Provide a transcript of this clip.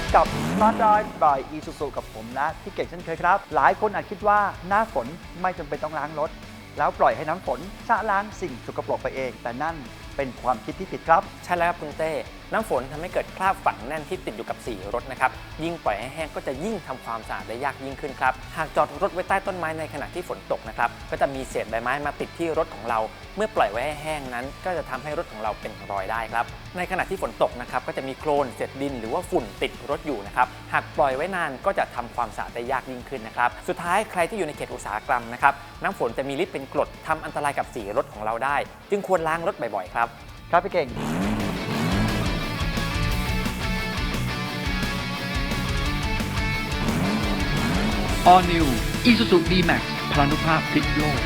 พบกับ Smart Drive by Isuzu กับผมนะ ที่เก่งเช่นเคยครับ หลายคนอาจคิดว่าหน้าฝนไม่จำเป็นต้องล้างรถ แล้วปล่อยให้น้ำฝนชะล้างสิ่งสกปรกไปเอง แต่นั่นเป็นความคิดที่ผิดครับ ใช่แล้วครับคุณเต้น้ำฝนทำให้เกิดคราบฝังแน่นที่ติดอยู่กับสีรถนะครับ ยิ่งปล่อยให้แห้งก็จะยิ่งทำความสะอาดได้ยากยิ่งขึ้นครับ หากจอดรถไว้ใต้ต้นไม้ในขณะที่ฝนตกนะครับ ก็จะมีเศษใบไม้มาติดที่รถของเรา เมื่อปล่อยไว้ให้แห้งนั้น ก็จะทำให้รถของเราเป็นรอยได้ครับ ในขณะที่ฝนตกนะครับ ก็จะมีโคลน เศษดิน หรือว่าฝุ่นติดรถอยู่นะครับ หากปล่อยไว้นานก็จะทำความสะอาดได้ยากยิ่งขึ้นนะครับ สุดท้ายใครที่อยู่ในเขตอุตสาหกรรมนะครับ น้ำฝนจะมีฤทธิ์เป็นกรดทำอันตรายกับสีรถของเราได้ จึงควรล้างรถบ่อยๆครับ ครับพี่เก่ง All New Isuzu D-Max พลานุภาพพลิกโลก